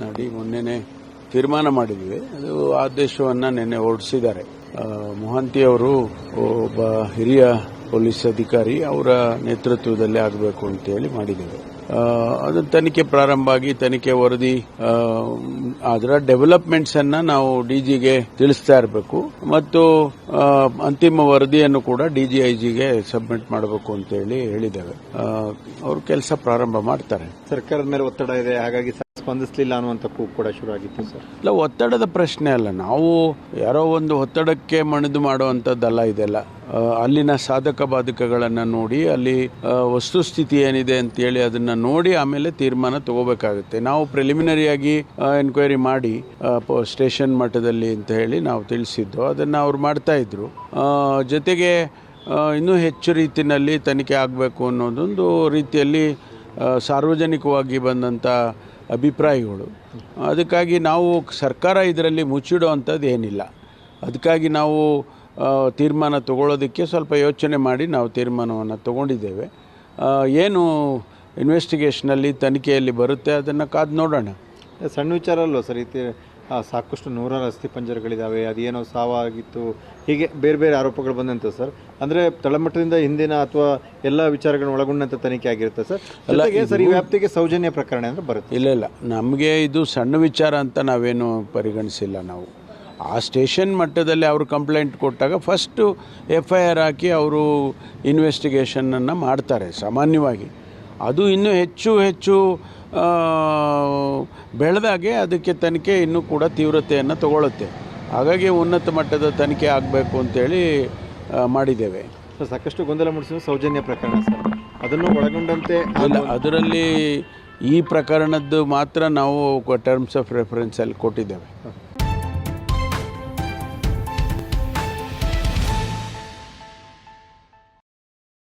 ಮಾಡಿ ಮೊನ್ನೆನೆ ತೀರ್ಮಾನ ಮಾಡಿದ್ವಿ. ಅದು ಆದೇಶವನ್ನ ನಿನ್ನೆ ಹೊರಡಿಸಿದ್ದಾರೆ. ಮೊಹಂತಿ ಅವರು ಒಬ್ಬ ಹಿರಿಯ ಪೊಲೀಸ್ ಅಧಿಕಾರಿ, ಅವರ ನೇತೃತ್ವದಲ್ಲಿ ಆಗಬೇಕು ಅಂತ ಹೇಳಿ ಮಾಡಿದ್ದೇವೆ. ಅದು ತನಿಖೆ ಪ್ರಾರಂಭ ಆಗಿ ತನಿಖೆ ವರದಿ ಅದರ ಡೆವಲಪ್ಮೆಂಟ್ಸ್ ಅನ್ನ ನಾವು ಡಿಜಿಗೆ ತಿಳಿಸ್ತಾ ಇರಬೇಕು. ಮತ್ತು ಅಂತಿಮ ವರದಿಯನ್ನು ಕೂಡ ಡಿಜಿಐಜಿಗೆ ಸಬ್ಮಿಟ್ ಮಾಡಬೇಕು ಅಂತ ಹೇಳಿ ಹೇಳಿದ್ದೇವೆ. ಅವರು ಕೆಲಸ ಪ್ರಾರಂಭ ಮಾಡ್ತಾರೆ. ಸರ್ಕಾರದ ಮೇಲೆ ಒತ್ತಡ ಇದೆ, ಹಾಗಾಗಿ ಸ್ಪಂದಿಸಲಿಲ್ಲ ಅನ್ನುವಂಥ ಕೂಗು ಕೂಡ ಶುರು ಆಗಿತ್ತು ಸರ್. ಇಲ್ಲ, ಒತ್ತಡದ ಪ್ರಶ್ನೆ ಅಲ್ಲ. ನಾವು ಯಾರೋ ಒಂದು ಒತ್ತಡಕ್ಕೆ ಮಣಿದು ಮಾಡುವಂಥದ್ದಲ್ಲ ಇದೆಲ್ಲ. ಅಲ್ಲಿನ ಸಾಧಕ ಬಾಧಕಗಳನ್ನು ನೋಡಿ, ಅಲ್ಲಿ ವಸ್ತುಸ್ಥಿತಿ ಏನಿದೆ ಅಂತೇಳಿ ಅದನ್ನು ನೋಡಿ ಆಮೇಲೆ ತೀರ್ಮಾನ ತಗೋಬೇಕಾಗುತ್ತೆ. ನಾವು ಪ್ರಿಲಿಮಿನರಿಯಾಗಿ ಎನ್ಕ್ವೈರಿ ಮಾಡಿ ಸ್ಟೇಷನ್ ಮಟ್ಟದಲ್ಲಿ ಅಂತ ಹೇಳಿ ನಾವು ತಿಳಿಸಿದ್ದು. ಅದನ್ನು ಅವ್ರು ಮಾಡ್ತಾ ಇದ್ರು. ಜೊತೆಗೆ ಇನ್ನೂ ಹೆಚ್ಚು ರೀತಿಯಲ್ಲಿ ತನಿಖೆ ಆಗಬೇಕು ಅನ್ನೋದೊಂದು ರೀತಿಯಲ್ಲಿ ಸಾರ್ವಜನಿಕವಾಗಿ ಬಂದಂಥ ಅಭಿಪ್ರಾಯಗಳು. ಅದಕ್ಕಾಗಿ ನಾವು ಸರ್ಕಾರ ಇದರಲ್ಲಿ ಮುಚ್ಚಿಡುವಂಥದ್ದು ಏನಿಲ್ಲ. ಅದಕ್ಕಾಗಿ ನಾವು ತೀರ್ಮಾನ ತಗೊಳ್ಳೋದಕ್ಕೆ ಸ್ವಲ್ಪ ಯೋಚನೆ ಮಾಡಿ ನಾವು ತೀರ್ಮಾನವನ್ನು ತಗೊಂಡಿದ್ದೇವೆ. ಏನು ಇನ್ವೆಸ್ಟಿಗೇಷನಲ್ಲಿ ತನಿಖೆಯಲ್ಲಿ ಬರುತ್ತೆ ಅದನ್ನು ಕಾದು ನೋಡೋಣ. ಸಣ್ಣ ವಿಚಾರ ಅಲ್ವಾ ಸರ್, ಈ ಸಾಕಷ್ಟು ನೂರಾರು ಅಸ್ಥಿ ಪಂಜರಗಳಿದ್ದಾವೆ ಅದೇನೋ ಸಾವಾಗಿತ್ತು. ಹೀಗೆ ಬೇರೆ ಬೇರೆ ಆರೋಪಗಳು ಬಂದಂತೆ ಸರ್. ಅಂದ್ರೆ ತಳಮಟ್ಟದಿಂದ ಹಿಂದಿನ ಅಥವಾ ಎಲ್ಲ ವಿಚಾರಗಳನ್ನ ಒಳಗೊಂಡಂಥ ತನಿಖೆ ಆಗಿರುತ್ತೆ ಸರ್. ಜೊತೆಗೆ ಸರ್ ಈ ವ್ಯಾಪ್ತಿಗೆ ಸೌಜನ್ಯ ಪ್ರಕರಣ ಅಂದ್ರೆ ಬರುತ್ತೆ. ಇಲ್ಲ ಇಲ್ಲ. ನಮಗೆ ಇದು ಸಣ್ಣ ವಿಚಾರ ಅಂತ ನಾವೇನು ಪರಿಗಣಿಸಿಲ್ಲ ನಾವು. ಆ ಸ್ಟೇಷನ್ ಮಟ್ಟದಲ್ಲಿ ಅವರು ಕಂಪ್ಲೇಂಟ್ ಕೊಟ್ಟಾಗ ಫಸ್ಟು ಎಫ್ ಐ ಆರ್ ಹಾಕಿ ಅವರು ಇನ್ವೆಸ್ಟಿಗೇಷನನ್ನು ಮಾಡ್ತಾರೆ ಸಾಮಾನ್ಯವಾಗಿ. ಅದು ಇನ್ನೂ ಹೆಚ್ಚು ಹೆಚ್ಚು ಬೆಳೆದಾಗೆ ಅದಕ್ಕೆ ತನಿಖೆ ಇನ್ನೂ ಕೂಡ ತೀವ್ರತೆಯನ್ನು ತಗೊಳ್ಳುತ್ತೆ. ಹಾಗಾಗಿ ಉನ್ನತ ಮಟ್ಟದ ತನಿಖೆ ಆಗಬೇಕು ಅಂತೇಳಿ ಮಾಡಿದ್ದೇವೆ. ಸರ್ ಸಾಕಷ್ಟು ಗೊಂದಲ ಮೂಡಿಸಿದ ಸೌಜನ್ಯ ಪ್ರಕರಣ ಸರ್. ಅದನ್ನು ಒಳಗೊಂಡಂತೆ ಅಲ್ಲ ಅದರಲ್ಲಿ ಈ ಪ್ರಕರಣದ್ದು ಮಾತ್ರ ನಾವು ಟರ್ಮ್ಸ್ ಆಫ್ ರೆಫರೆನ್ಸಲ್ಲಿ ಕೊಟ್ಟಿದ್ದೇವೆ.